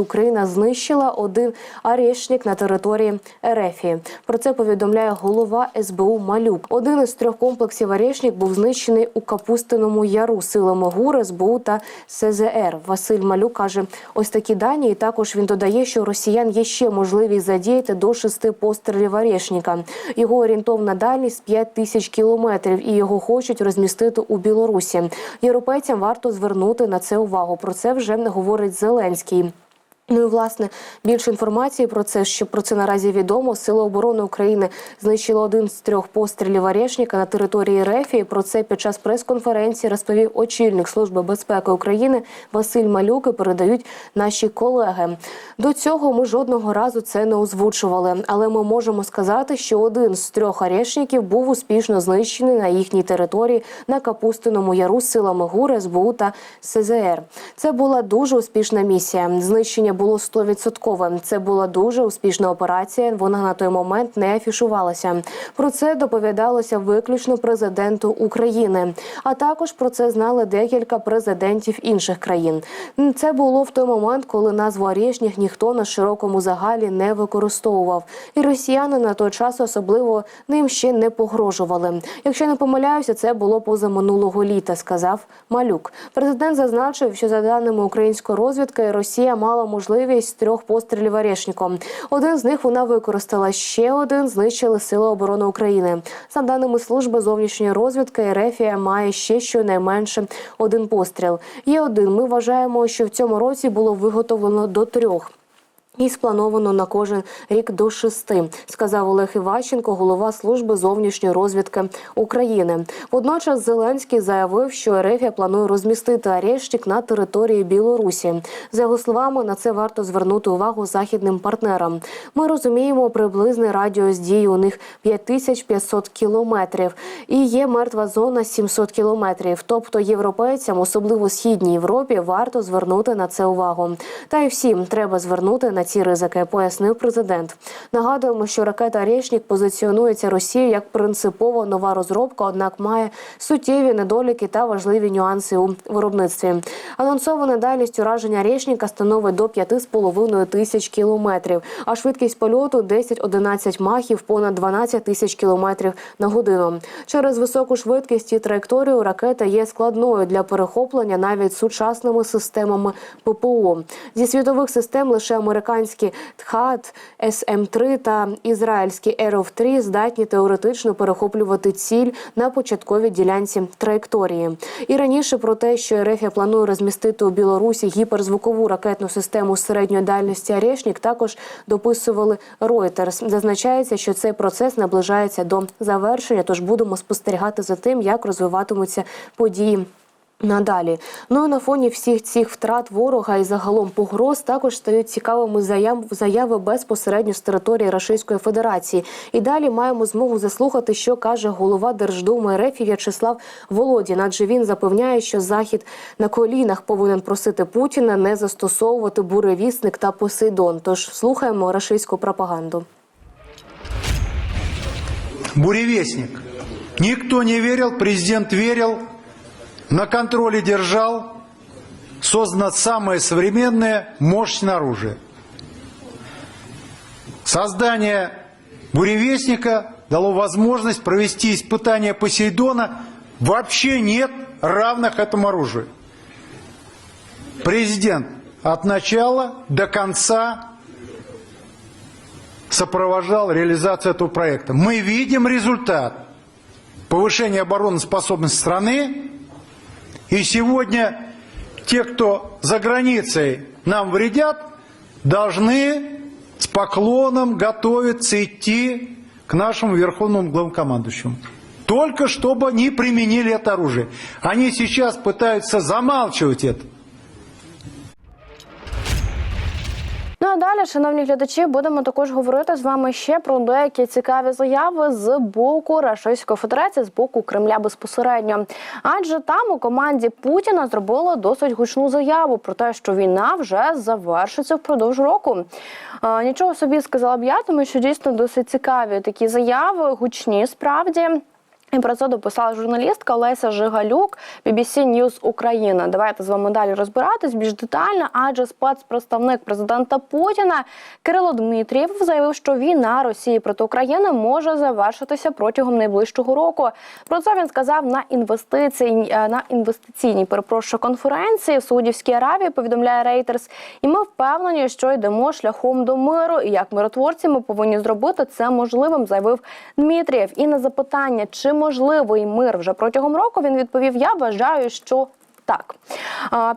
Україна знищила один арешник на території Ерефії. Про це повідомляє голова СБУ Малюк. Один із трьох комплексів арешник був знищений у Капустиному Яру силами ГУР, СБУ та СЗР. Василь Малюк каже, ось такі дані. І також він додає, що росіян є ще можливість задіяти до шести пострілів арешника. Його орієнтовна дальність 5 тисяч кілометрів, і його хочуть розмістити у Білорусі. Європейцям варто звернути на це увагу. Про це вже говорить Зеленський. Ну і власне більше інформації про це, що про це наразі відомо. Сили оборони України знищили один з трьох пострілів Орешника на території Рефії. Про це під час прес-конференції розповів очільник служби безпеки України Василь Малюк. і Передають наші колеги. До цього ми жодного разу це не озвучували, але ми можемо сказати, що один з трьох арешників був успішно знищений на їхній території на Капустиному Яру силами ГУР, СБУ та СЗР. Це була дуже успішна місія. Знищення було 100%. Це була дуже успішна операція. Вона на той момент не афішувалася. Про це доповідалося виключно президенту України. А також про це знали декілька президентів інших країн. Це було в той момент, коли назву Арєшніх ніхто на широкому загалі не використовував. І росіяни на той час особливо ним ще не погрожували. Якщо не помиляюся, це було поза минулого літа, сказав Малюк. Президент зазначив, що за даними української розвідки, Росія мала можливість трьох пострілів Орешником. Один з них вона використала ще один знищили Сили оборони України. За даними служби зовнішньої розвідки, Ерефія має ще щонайменше один постріл. Є один. Ми вважаємо, що в цьому році було виготовлено до трьох. І сплановано на кожен рік до шести, сказав Олег Іващенко, голова служби зовнішньої розвідки України. Водночас Зеленський заявив, що РФ планує розмістити арештик на території Білорусі. За його словами, на це варто звернути увагу західним партнерам. Ми розуміємо приблизний радіус дії у них 5500 кілометрів, і є мертва зона 700 кілометрів. Тобто європейцям, особливо східній Європі, варто звернути на це увагу. Та й всім треба звернути на ці ризики, пояснив президент. Нагадуємо, що ракета «Орешник» позиціонується Росією як принципово нова розробка, однак має суттєві недоліки та важливі нюанси у виробництві. Анонсована дальність ураження «Орешника» становить до 5,5 тисяч кілометрів, а швидкість польоту 10-11 махів, понад 12 тисяч кілометрів на годину. Через високу швидкість і траєкторію ракета є складною для перехоплення навіть сучасними системами ППО. Зі світових систем лише американські ТХАТ, СМ-3 та ізраїльські Еров-3 здатні теоретично перехоплювати ціль на початковій ділянці траєкторії. І раніше про те, що РФ планує розмістити у Білорусі гіперзвукову ракетну систему середньої дальності «Орешник», також дописували Reuters. Зазначається, що цей процес наближається до завершення. Тож будемо спостерігати за тим, як розвиватимуться події. Надалі, ну і на фоні всіх цих втрат ворога і загалом погроз також стають цікавими заяви безпосередньо з території Російської Федерації. І далі маємо змогу заслухати, що каже голова Держдуми РФ В'ячеслав Володін. Адже він запевняє, що захід на колінах повинен просити Путіна не застосовувати буревісник та Посейдон. Тож слухаємо російську пропаганду. Буревестник. Никто не верил, президент верил, на контроле держал. Создано самое современное, мощное оружие. Создание буревестника дало возможность провести испытание Посейдона. Вообще нет равных этому оружию. Президент от начала до конца сопровождал реализацию этого проекта. Мы видим результат повышения обороноспособности страны. И сегодня те, кто за границей нам вредят, должны с поклоном готовиться идти к нашему верховному главнокомандующему. Только чтобы не применили это оружие. Они сейчас пытаются замалчивать это. А далі, шановні глядачі, будемо також говорити з вами ще про деякі цікаві заяви з боку Російської Федерації, з боку Кремля безпосередньо. Адже там у команді Путіна зробили досить гучну заяву про те, що війна вже завершиться впродовж року. Е, нічого собі сказала б я, тому що дійсно досить цікаві такі заяви, гучні справді. І про це дописала журналістка Леся Жигалюк, BBC News Україна. Давайте з вами далі розбиратись більш детально, адже спецпредставник президента Путіна Кирило Дмитрієв заявив, що війна Росії проти України може завершитися протягом найближчого року. Про це він сказав на інвестиційній на інвестиційній перепрошую конференції в Саудівській Аравії. Повідомляє Reuters. І ми впевнені, що йдемо шляхом до миру. І як миротворці ми повинні зробити це можливим, заявив Дмитрієв. І на запитання, чи можливий мир вже протягом року, він відповів: Я вважаю, що. Так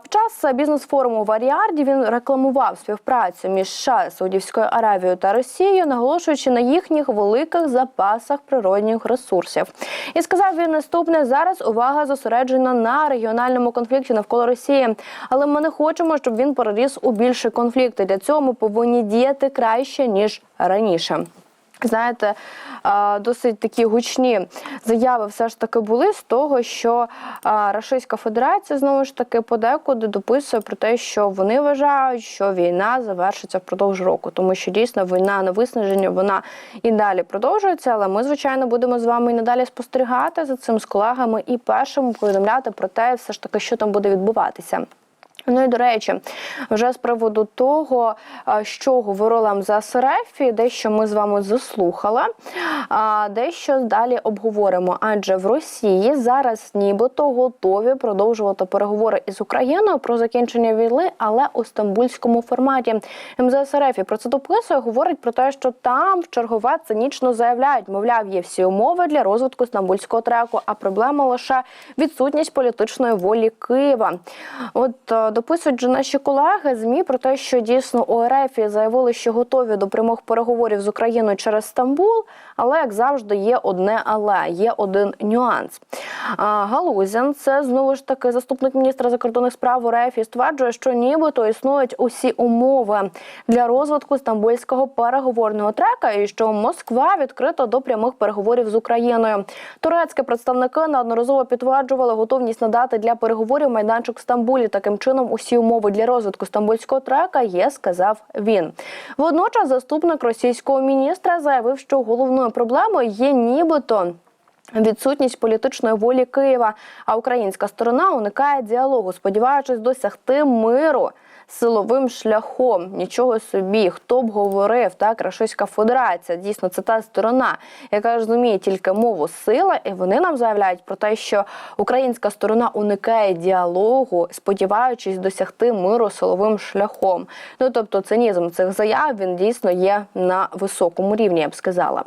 під час бізнес-форуму в Аріарді він рекламував співпрацю між США, Саудівською Аравією та Росією, наголошуючи на їхніх великих запасах природних ресурсів. І сказав він наступне: зараз увага зосереджена на регіональному конфлікті навколо Росії, але ми не хочемо, щоб він переріс у більше конфлікти. Для цього ми повинні діяти краще ніж раніше. Знаєте, досить такі гучні заяви все ж таки були з того, що Російська Федерація знову ж таки подекуди дописує про те, що вони вважають, що війна завершиться впродовж року, тому що дійсно війна на виснаження вона і далі продовжується. Але ми, звичайно, будемо з вами і надалі спостерігати за цим з колегами і першим повідомляти про те, все ж таки, що там буде відбуватися. Ну і до речі, вже з приводу того, що говорила МЗС РФ, дещо ми з вами заслухали, дещо далі обговоримо. Адже в Росії зараз нібито готові продовжувати переговори із Україною про закінчення війни, але у стамбульському форматі. МЗС РФ про це дописує, говорить про те, що там в чергове цинічно заявляють, мовляв, є всі умови для розвитку стамбульського треку, а проблема лише відсутність політичної волі Києва. От е, дописують же наші колеги змі про те, що дійсно у РФ заявили, що готові до прямих переговорів з Україною через Стамбул, але як завжди є одне але є один нюанс. Галузян, це знову ж таки заступник міністра закордонних справ РФ, стверджує, що нібито існують усі умови для розвитку стамбульського переговорного трека, і що Москва відкрита до прямих переговорів з Україною. Турецькі представники неодноразово підтверджували готовність надати для переговорів майданчик в Стамбулі. Таким чином, усі умови для розвитку стамбульського трека є, сказав він. Водночас, заступник російського міністра заявив, що головною проблемою є нібито. Відсутність політичної волі Києва, а українська сторона уникає діалогу, сподіваючись досягти миру силовим шляхом. Нічого собі, хто б говорив, так Російська Федерація. Дійсно, це та сторона, яка розуміє тільки мову сила, і вони нам заявляють про те, що українська сторона уникає діалогу, сподіваючись досягти миру силовим шляхом. Ну тобто, цинізм цих заяв він дійсно є на високому рівні, я б сказала.